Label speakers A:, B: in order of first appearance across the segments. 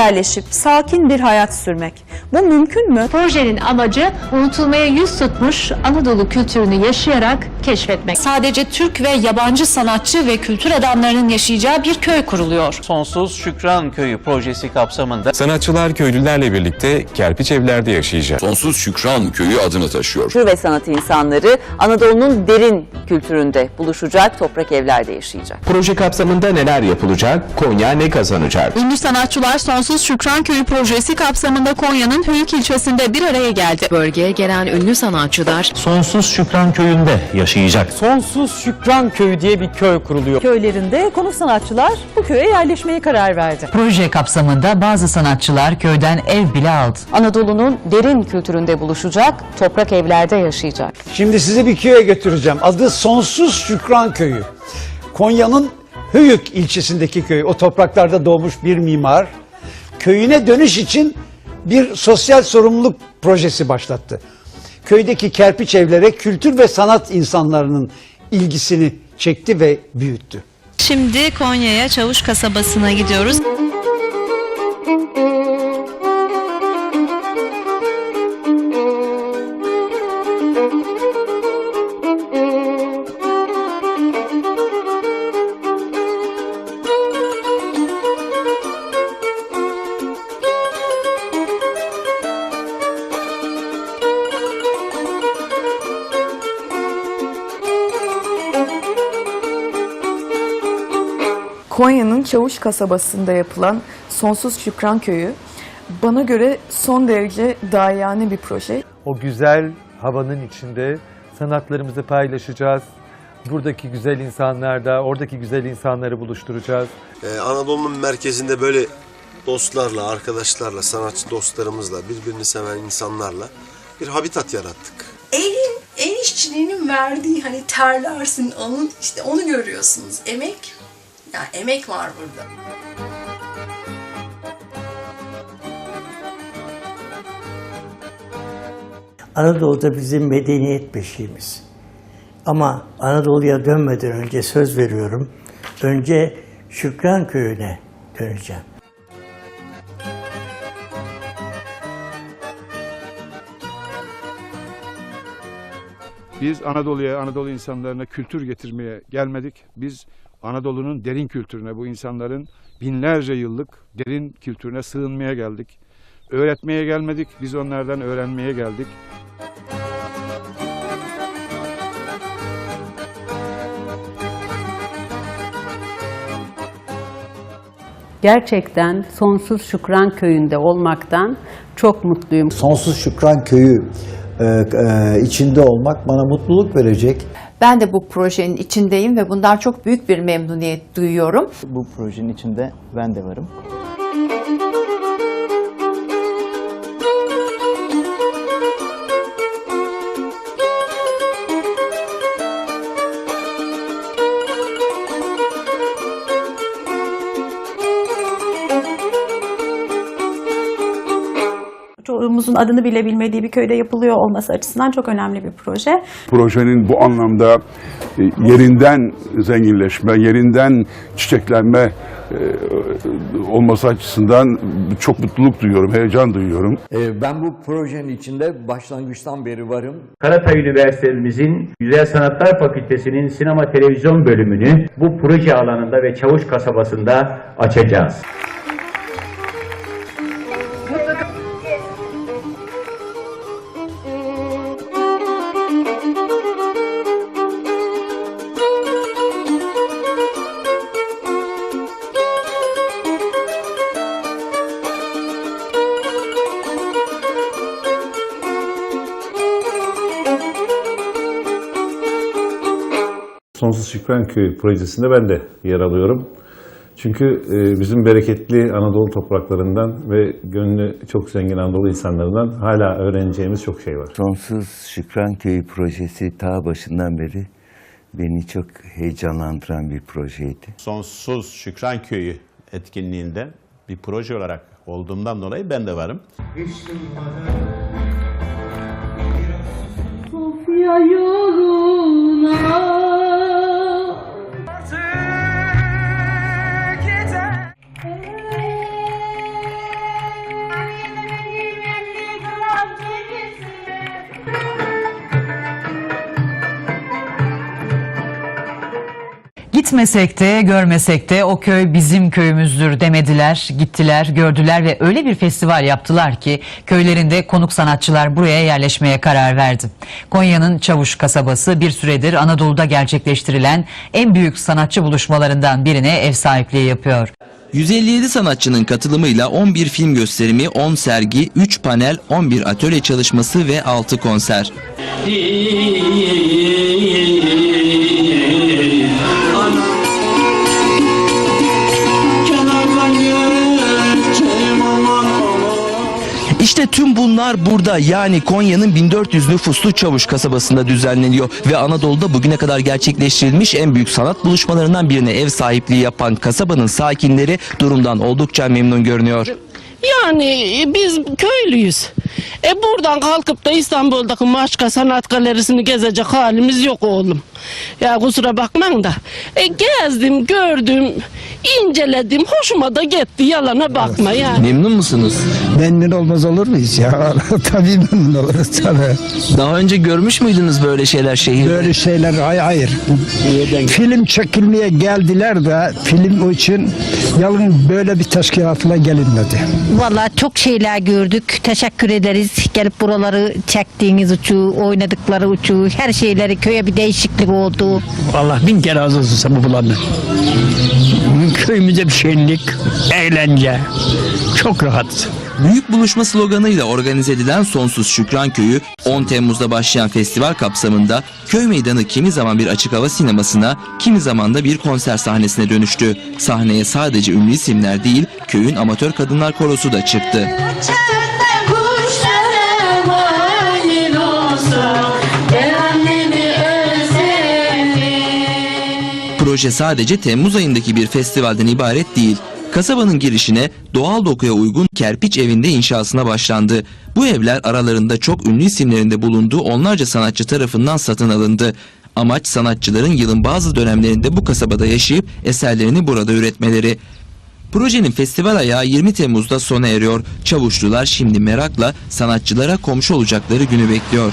A: Yerleşip sakin bir hayat sürmek. Bu mümkün mü?
B: Projenin amacı unutulmaya yüz tutmuş Anadolu kültürünü yaşayarak keşfetmek.
C: Sadece Türk ve yabancı sanatçı ve kültür adamlarının yaşayacağı bir köy kuruluyor.
D: Sonsuz Şükran Köyü projesi kapsamında
E: Sanatçılar köylülerle birlikte kerpiç evlerde yaşayacak.
F: Sonsuz Şükran Köyü adını taşıyor.
G: Kültür ve sanat insanları Anadolu'nun derin kültüründe buluşacak, toprak evlerde yaşayacak.
H: Proje kapsamında neler yapılacak? Konya ne kazanacak?
C: Ünlü sanatçılar Sonsuz Şükran Köyü projesi kapsamında Konya'nın Höyük ilçesinde bir araya geldi.
I: Bölgeye gelen ünlü sanatçılar
J: Sonsuz Şükran Köyü'nde yaşayacak.
K: Sonsuz Şükran Köyü diye bir köy kuruluyor.
A: Köylerinde konuk sanatçılar bu köye yerleşmeye karar verdi.
I: proje kapsamında bazı sanatçılar köyden ev bile aldı.
G: Anadolu'nun derin kültüründe buluşacak, toprak evlerde yaşayacak.
L: Şimdi sizi bir köye götüreceğim. Adı Sonsuz Şükran Köyü. Konya'nın Höyük ilçesindeki köy. O topraklarda doğmuş bir mimar. Köyüne dönüş için bir sosyal sorumluluk projesi başlattı. Köydeki kerpiç evlere kültür ve sanat insanlarının ilgisini çekti ve büyüttü.
C: Şimdi Konya'ya Çavuş kasabasına gidiyoruz.
M: Konya'nın Çavuş kasabasında yapılan Sonsuz Şükran Köyü bana göre son derece dahiyane bir proje.
K: O güzel havanın içinde sanatlarımızı paylaşacağız. Buradaki güzel insanlarda, oradaki güzel insanları buluşturacağız.
N: Ee, Anadolu'nun merkezinde böyle dostlarla, arkadaşlarla, sanatçı dostlarımızla, birbirini seven insanlarla bir habitat yarattık.
O: Elin, el işçiliğinin verdiği hani terlersin, onun işte onu görüyorsunuz. Emek, yani emek var burada.
J: Anadolu'da bizim medeniyet beşiğimiz. Ama Anadolu'ya dönmeden önce söz veriyorum. Önce Şükran Köyü'ne döneceğim.
E: Biz Anadolu'ya, Anadolu insanlarına kültür getirmeye gelmedik. Biz Anadolu'nun derin kültürüne, bu insanların binlerce yıllık derin kültürüne sığınmaya geldik. Öğretmeye gelmedik, biz onlardan öğrenmeye geldik.
I: Gerçekten Sonsuz Şükran Köyü'nde olmaktan çok mutluyum.
J: Sonsuz Şükran Köyü içinde olmak bana mutluluk verecek.
I: Ben de bu projenin içindeyim ve bundan çok büyük bir memnuniyet duyuyorum.
J: Bu projenin içinde ben de varım.
A: Çoğumuzun adını bile bilmediği bir köyde yapılıyor olması açısından çok önemli bir proje.
E: Projenin bu anlamda e, yerinden zenginleşme, yerinden çiçeklenme e, olması açısından çok mutluluk duyuyorum, heyecan duyuyorum.
J: Ben bu projenin içinde başlangıçtan beri varım.
K: Karatay Üniversitemizin Güzel Sanatlar Fakültesinin sinema televizyon bölümünü bu proje alanında ve Çavuş kasabasında açacağız.
E: Sonsuz Şükran Köyü projesinde ben de yer alıyorum. Çünkü e, bizim bereketli Anadolu topraklarından ve gönlü çok zengin Anadolu insanlarından hala öğreneceğimiz çok şey var.
J: Sonsuz Şükran Köyü projesi ta başından beri beni çok heyecanlandıran bir projeydi.
D: Sonsuz Şükran Köyü etkinliğinde bir proje olarak olduğumdan dolayı ben de varım.
O: Sofya yoluna
P: Gitmesek de görmesek de o köy bizim köyümüzdür demediler, gittiler, gördüler ve öyle bir festival yaptılar ki köylerinde konuk sanatçılar buraya yerleşmeye karar verdi. Konya'nın Çavuş kasabası bir süredir Anadolu'da gerçekleştirilen en büyük sanatçı buluşmalarından birine ev sahipliği yapıyor.
Q: 157 sanatçının katılımıyla 11 film gösterimi, 10 sergi, 3 panel, 11 atölye çalışması ve 6 konser. İşte tüm bunlar burada yani Konya'nın 1400 nüfuslu Çavuş kasabasında düzenleniyor ve Anadolu'da bugüne kadar gerçekleştirilmiş en büyük sanat buluşmalarından birine ev sahipliği yapan kasabanın sakinleri durumdan oldukça memnun görünüyor.
R: Yani biz köylüyüz. E buradan kalkıp da İstanbul'daki Maçka Sanat Galerisi'ni gezecek halimiz yok oğlum. Ya kusura bakmayın da. E gezdim, gördüm, inceledim. Hoşuma da gitti. Yalana bakma yani.
Q: Memnun musunuz?
S: Memnun olmaz olur muyuz ya? tabii memnun oluruz tabii.
Q: Daha önce görmüş müydünüz böyle şeyler şehirde?
S: Böyle şeyler hayır hayır. Film çekilmeye geldiler de film için yalın böyle bir teşkilatına gelinmedi.
T: Vallahi çok şeyler gördük. Teşekkür ederiz. Gelip buraları çektiğiniz uçu, oynadıkları uçu, her şeyleri köye bir değişiklik oldu.
S: Allah bin kere razı olsun sana bu bulanı. Köyümüze bir şenlik, eğlence. Çok rahat.
Q: Büyük buluşma sloganıyla organize edilen Sonsuz Şükran Köyü 10 Temmuz'da başlayan festival kapsamında köy meydanı kimi zaman bir açık hava sinemasına, kimi zaman da bir konser sahnesine dönüştü. Sahneye sadece ünlü isimler değil, köyün amatör kadınlar korosu da çıktı. Proje sadece Temmuz ayındaki bir festivalden ibaret değil. Kasabanın girişine doğal dokuya uygun kerpiç evinde inşasına başlandı. Bu evler aralarında çok ünlü isimlerin de bulunduğu onlarca sanatçı tarafından satın alındı. Amaç sanatçıların yılın bazı dönemlerinde bu kasabada yaşayıp eserlerini burada üretmeleri. Projenin festival ayağı 20 Temmuz'da sona eriyor. Çavuşlular şimdi merakla sanatçılara komşu olacakları günü bekliyor.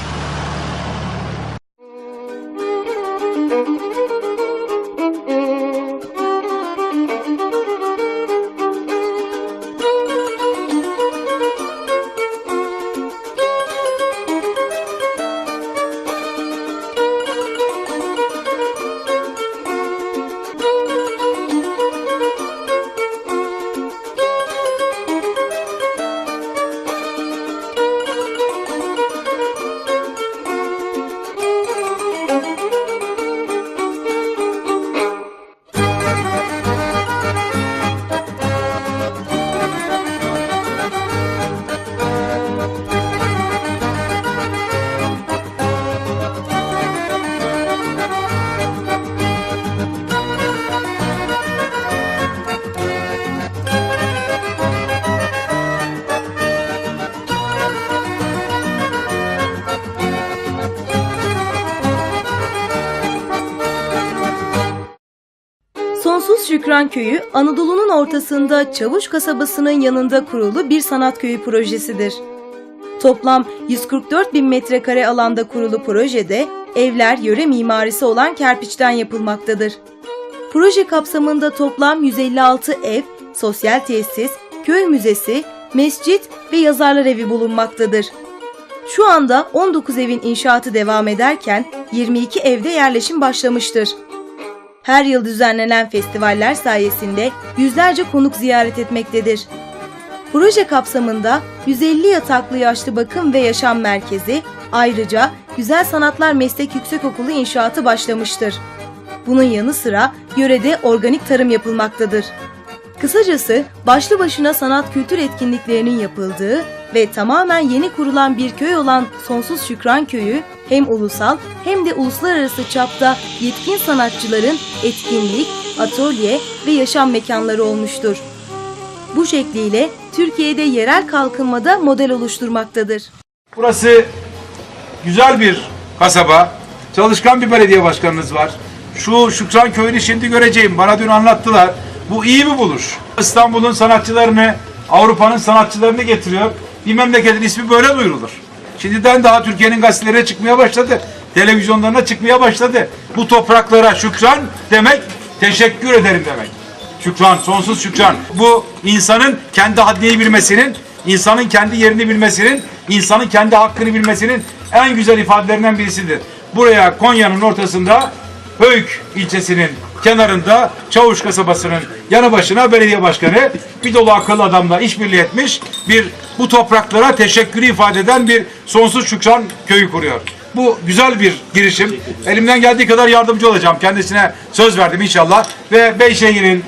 U: Şükran Köyü, Anadolu'nun ortasında Çavuş kasabasının yanında kurulu bir sanat köyü projesidir. Toplam 144 bin metrekare alanda kurulu projede evler yöre mimarisi olan kerpiçten yapılmaktadır. Proje kapsamında toplam 156 ev, sosyal tesis, köy müzesi, mescit ve yazarlar evi bulunmaktadır. Şu anda 19 evin inşaatı devam ederken 22 evde yerleşim başlamıştır. Her yıl düzenlenen festivaller sayesinde yüzlerce konuk ziyaret etmektedir. Proje kapsamında 150 yataklı yaşlı bakım ve yaşam merkezi, ayrıca Güzel Sanatlar Meslek Yüksekokulu inşaatı başlamıştır. Bunun yanı sıra yörede organik tarım yapılmaktadır. Kısacası başlı başına sanat kültür etkinliklerinin yapıldığı ve tamamen yeni kurulan bir köy olan Sonsuz Şükran Köyü hem ulusal hem de uluslararası çapta yetkin sanatçıların etkinlik, atölye ve yaşam mekanları olmuştur. Bu şekliyle Türkiye'de yerel kalkınmada model oluşturmaktadır.
E: Burası güzel bir kasaba. Çalışkan bir belediye başkanınız var. Şu Şükran Köyü'nü şimdi göreceğim. Bana dün anlattılar. Bu iyi bir buluş. İstanbul'un sanatçılarını, Avrupa'nın sanatçılarını getiriyor. Bir memleketin ismi böyle duyurulur. Şimdiden daha Türkiye'nin gazetelerine çıkmaya başladı. Televizyonlarına çıkmaya başladı. Bu topraklara şükran demek
V: teşekkür ederim demek. Şükran, sonsuz şükran. Bu insanın kendi haddini bilmesinin, insanın kendi yerini bilmesinin, insanın kendi hakkını bilmesinin en güzel ifadelerinden birisidir. Buraya Konya'nın ortasında Höyük ilçesinin kenarında Çavuş kasabasının yanı başına belediye başkanı bir dolu akıllı adamla işbirliği etmiş bir bu topraklara teşekkürü ifade eden bir sonsuz şükran köyü kuruyor. Bu güzel bir girişim. Elimden geldiği kadar yardımcı olacağım. Kendisine söz verdim inşallah. Ve Beyşehir'in,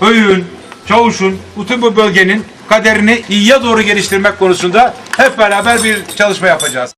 V: Höyük'ün, Çavuş'un, bütün bu bölgenin kaderini iyiye doğru geliştirmek konusunda hep beraber bir çalışma yapacağız.